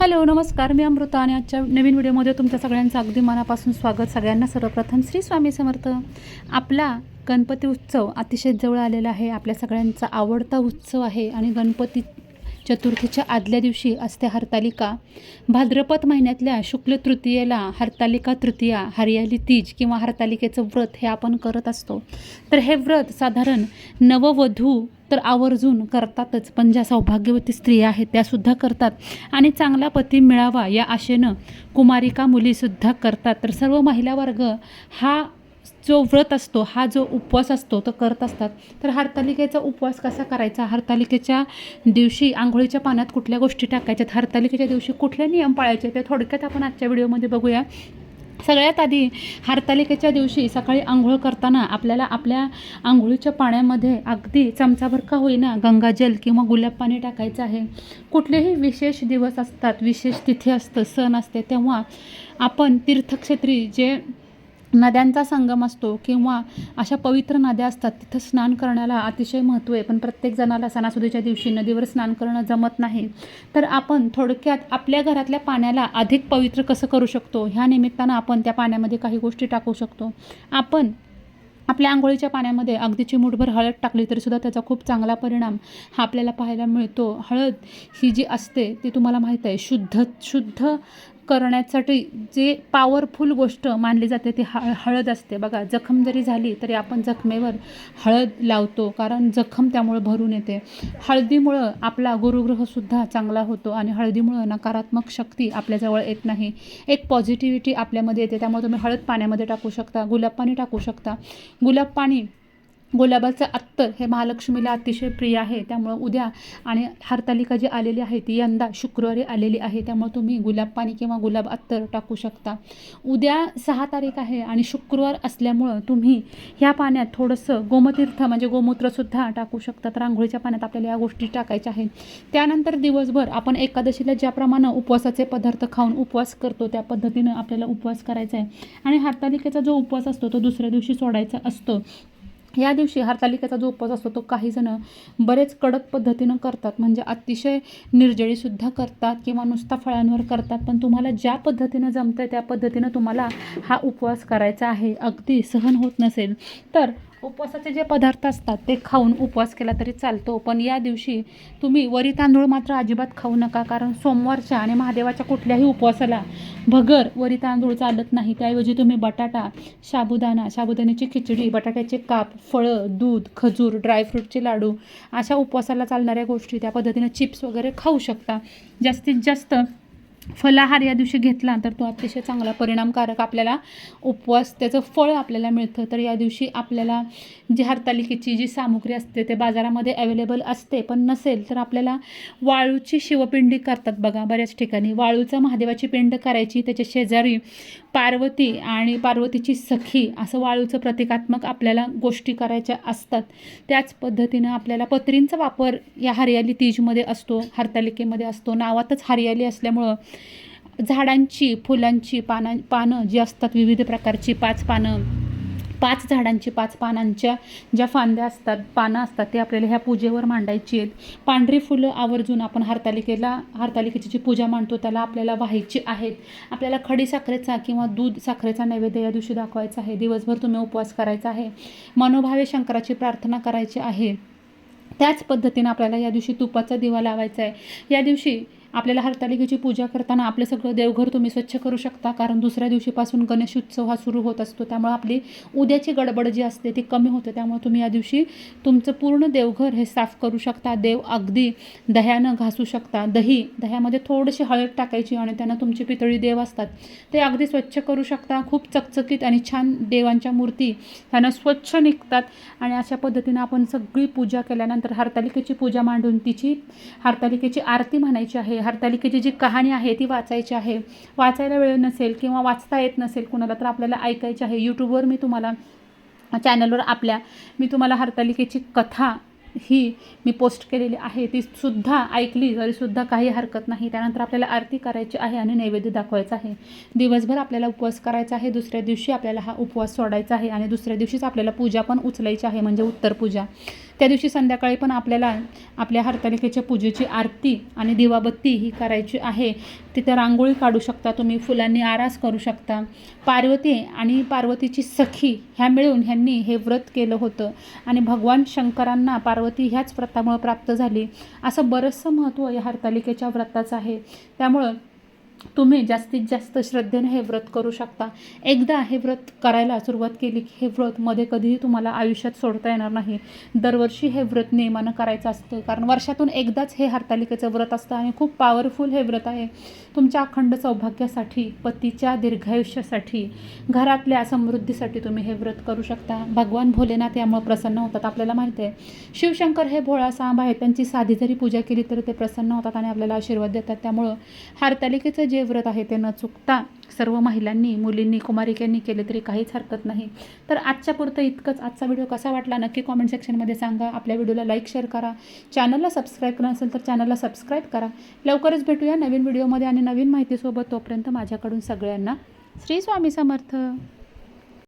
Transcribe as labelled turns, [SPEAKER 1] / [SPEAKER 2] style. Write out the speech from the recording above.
[SPEAKER 1] Hello नमस्कार. मी अमृता आणि आजच्या नवीन व्हिडिओमध्ये तुमच्या सगळ्यांचं अगदी मनापासून स्वागत. सगळ्यांना सर्वप्रथम श्री स्वामी समर्थ. आपला गणपती उत्सव अतिशय जवळ आलेला आहे. आपल्या सगळ्यांचा आवडता उत्सव आहे आणि गणपती चतुर्थीच्या आदल्या दिवशी असते हरतालिका. भाद्रपद महिन्यातल्या शुक्ल तृतीयेला हरतालिका तृतीया हरियाली तीज किंवा हरतालिकेचं व्रत हे आपण करत असतो. तर हे व्रत साधारण नववधू तर आवर्जून करतातच. पण ज्या सौभाग्यवती स्त्रिया आहेत त्यासुद्धा करतात. आणि चांगला पती मिळावा या आशेनं कुमारिका मुलीसुद्धा करतात. तर सर्व महिला वर्ग हा जो व्रत असतो हा जो उपवास असतो तो करत असतात. तर हरतालिकेचा उपवास कसा करायचा? हरतालिकेच्या दिवशी आंघोळीच्या पाण्यात कुठल्या गोष्टी टाकायच्यात? हरतालिकेच्या दिवशी कुठले नियम पाळायचे? ते थोडक्यात आपण आजच्या व्हिडिओमध्ये बघूया. सगळ्यात आधी हरतालिकेच्या दिवशी सकाळी आंघोळ करताना आपल्याला आपल्या आंघोळीच्या पाण्यामध्ये अगदी चमचाभर का होईना गंगाजल किंवा गुलाब पाणी टाकायचं आहे. कुठलेही विशेष दिवस असतात विशेष तिथी असतं सण असते तेव्हा आपण तीर्थक्षेत्री जे नद्यांचा संगम असतो किंवा अशा पवित्र नद्या असतात तिथं स्नान करण्याला अतिशय महत्त्व आहे. पण प्रत्येक जणाला सणासुदीच्या दिवशी नदीवर स्नान करणं जमत नाही. तर आपण थोडक्यात आपल्या घरातल्या पाण्याला अधिक पवित्र कसं करू शकतो? ह्या निमित्तानं आपण त्या पाण्यामध्ये काही गोष्टी टाकू शकतो. आपण आपल्या आंघोळीच्या पाण्यामध्ये अगदी चिमूटभर हळद टाकली तरीसुद्धा त्याचा खूप चांगला परिणाम हा आपल्याला पाहायला मिळतो. हळद ही जी असते ती तुम्हाला माहीत आहे शुद्ध शुद्ध करण्यासाठी जे पॉवरफुल गोष्ट मानली जाते ती हळ हळद असते. बघा जखम जरी झाली तरी आपण जखमेवर हळद लावतो कारण जखम त्यामुळं भरून येते. हळदीमुळं आपला गुरुग्रहसुद्धा चांगला होतो आणि हळदीमुळं नकारात्मक शक्ती आपल्याजवळ येत नाही. एक पॉझिटिव्हिटी आपल्यामध्ये येते त्यामुळे तुम्ही हळद पाण्यामध्ये टाकू शकता गुलाब पाणी टाकू शकता. गुलाब पाणी गुलाबाचं अत्तर हे महालक्ष्मीला अतिशय प्रिय आहे. त्यामुळं उद्या आणि हरतालिका जी आलेली आहे ती यंदा शुक्रवारी आलेली आहे. त्यामुळे तुम्ही गुलाब पाणी किंवा गुलाब अत्तर टाकू शकता. उद्या सहा तारीख आहे आणि शुक्रवार असल्यामुळं तुम्ही ह्या पाण्यात थोडंसं गोमतीर्थ म्हणजे गोमूत्रसुद्धा टाकू शकता. तर रांगोळीच्या पाण्यात आपल्याला या गोष्टी टाकायच्या आहेत. त्यानंतर दिवसभर आपण एकादशीला ज्याप्रमाणे उपवासाचे पदार्थ खाऊन उपवास करतो त्या पद्धतीनं आपल्याला उपवास करायचा आहे. आणि हरतालिकेचा जो उपवास असतो तो दुसऱ्या दिवशी सोडायचा असतो. या दिवशी हरतालिकेचा जो उपवास असतो तो काही जण बरेच कडक पद्धतीनं करतात. म्हणजे अतिशय निर्जळीसुद्धा करतात किंवा नुसता फळांवर करतात. पण तुम्हाला ज्या पद्धतीनं जमतं आहे त्या पद्धतीनं तुम्हाला हा उपवास करायचा आहे अगदी सहन होत नसेल तर उपवासाचे जे पदार्थ असतात ते खाऊन उपवास केला तरी चालतो. पण या दिवशी तुम्ही वरी तांदूळ मात्र अजिबात खाऊ नका कारण सोमवारच्या आणि महादेवाच्या कुठल्याही उपवासाला भगर वरी तांदूळ चालत नाही. त्याऐवजी तुम्ही बटाटा साबुदाणा साबुदाण्याची खिचडी बटाट्याचे काप फळं दूध खजूर ड्रायफ्रूटचे लाडू अशा उपवासाला चालणाऱ्या गोष्टी त्या पद्धतीनं चिप्स वगैरे खाऊ शकता. जास्तीत जास्त फलाहार या दिवशी घेतला तर तो अतिशय चांगला परिणामकारक आपल्याला उपवास त्याचं फळ आपल्याला मिळतं. तर या दिवशी आपल्याला जी हरतालिकेची जी सामुग्री असते ते बाजारामध्ये अवेलेबल असते पण नसेल तर आपल्याला वाळूची शिवपिंडी करतात बघा बऱ्याच ठिकाणी. वाळूचं महादेवाची पिंड करायची त्याच्या शेजारी पार्वती आणि पार्वतीची सखी असं वाळूचं प्रतिकात्मक आपल्याला गोष्टी करायच्या असतात. त्याच पद्धतीनं आपल्याला पत्रींचा वापर या हरियाली तीजमध्ये असतो हरतालिकेमध्ये असतो. नावातच हरियाली असल्यामुळं झाडांची फुलांची पानां पानं जी असतात विविध प्रकारची पाच पानं पाच झाडांची पाच पानांच्या ज्या फांद्या असतात पानं असतात ते आपल्याला ह्या पूजेवर मांडायची आहेत. पांढरी फुलं आवर्जून आपण हरतालिकेला हरतालिकेची जी पूजा मांडतो त्याला आपल्याला व्हायची आहेत. आपल्याला खडी साखरेचा किंवा दूध साखरेचा नैवेद्य या दिवशी दाखवायचा आहे. दिवसभर तुम्ही उपवास करायचा आहे. मनोभावे शंकराची प्रार्थना करायची आहे. त्याच पद्धतीनं आपल्याला या दिवशी तुपाचा दिवा लावायचा आहे. या दिवशी आपल्याला हरतालिकेची पूजा करताना आपलं सगळं देवघर तुम्ही स्वच्छ करू शकता. कारण दुसऱ्या दिवशीपासून गणेश उत्सव हा सुरू होत असतो. त्यामुळे आपली उद्याची गडबड जी असते ती कमी होते. त्यामुळे तुम्ही या दिवशी तुमचं पूर्ण देवघर हे साफ करू शकता. देव अगदी दह्यानं घासू शकता. दही दह्यामध्ये थोडीशी हळद टाकायची आणि त्यांना तुमची पितळी देव असतात. ते अगदी स्वच्छ करू शकता. खूप चकचकीत आणि छान देवांच्या मूर्ती त्यांना स्वच्छ निघतात. आणि अशा पद्धतीनं आपण सगळी पूजा केल्यानंतर हरतालिकेची पूजा मांडून तिची हरतालिकेची आरती म्हणायची आहे. हरतालिकेची जी कहाणी आहे ती वाचायची आहे. वाचायला वेळ नसेल किंवा वाचता येत नसेल कुणाला तर आपल्याला ऐकायची आहे. यूट्यूबवर मी तुम्हाला चॅनलवर आपल्या मी तुम्हाला हरतालिकेची कथा ही मी पोस्ट केलेली आहे. ती सुद्धा ऐकली तरीसुद्धा काही हरकत नाही. त्यानंतर आपल्याला आरती करायची आहे आणि नैवेद्य दाखवायचा आहे. दिवसभर आपल्याला उपवास करायचा आहे. दुसऱ्या दिवशी आपल्याला हा उपवास सोडायचा आहे आणि दुसऱ्या दिवशीच आपल्याला पूजा पण उचलायची आहे म्हणजे उत्तर पूजा. त्या दिवशी संध्याकाळी पण आपल्याला आपल्या हरतालिकेच्या पूजेची आरती आणि दिवाबत्ती ही करायची आहे. तिथं रांगोळी काढू शकता तुम्ही फुलांनी आरास करू शकता. पार्वती आणि पार्वतीची सखी ह्या मिळून ह्यांनी हे व्रत केलं होतं. आणि भगवान शंकरांना पार्वती ह्याच व्रतामुळं प्राप्त झाली. असं बरंचसं महत्त्व या हरतालिकेच्या व्रताचं आहे. त्यामुळं तुम्ही जास्तीत जास्त श्रद्धेने हे व्रत करू शकता. एकदा हे व्रत करायला सुरुवात केली की हे व्रत मध्ये कधीही तुम्हाला आयुष्यात सोडता येणार नाही. दरवर्षी हे व्रत नियमानं करायचं असतं. कारण वर्षातून एकदाच हे हरतालिकेचं व्रत असतं आणि खूप पॉवरफुल हे व्रत आहे. तुमच्या अखंड सौभाग्यासाठी पतीच्या दीर्घायुष्यासाठी घरातल्या समृद्धीसाठी तुम्ही हे व्रत करू शकता. भगवान भोलेनाथ यामुळे प्रसन्न होतात आपल्याला माहिती आहे. शिवशंकर हे भोळा सांब आहे त्यांची साधी जरी पूजा केली तरी ते प्रसन्न होतात आणि आपल्याला आशीर्वाद देतात. त्यामुळं हरतालिकेचं जे व्रत आहे ते न चुकता सर्व महिलांनी मुलींनी कुमारिकांनी केले तरी काहीच हरकत नाही. तर आजच्या पुरतं इतकंच. आजचा व्हिडिओ कसा वाटला नक्की कॉमेंट सेक्शनमध्ये सांगा. आपल्या व्हिडिओला लाईक शेअर करा. चॅनलला सबस्क्राईब करा असेल तर चॅनलला सबस्क्राईब करा. लवकरच भेटूया नवीन व्हिडिओमध्ये आणि नवीन माहितीसोबत. तोपर्यंत माझ्याकडून सगळ्यांना श्री स्वामी समर्थ.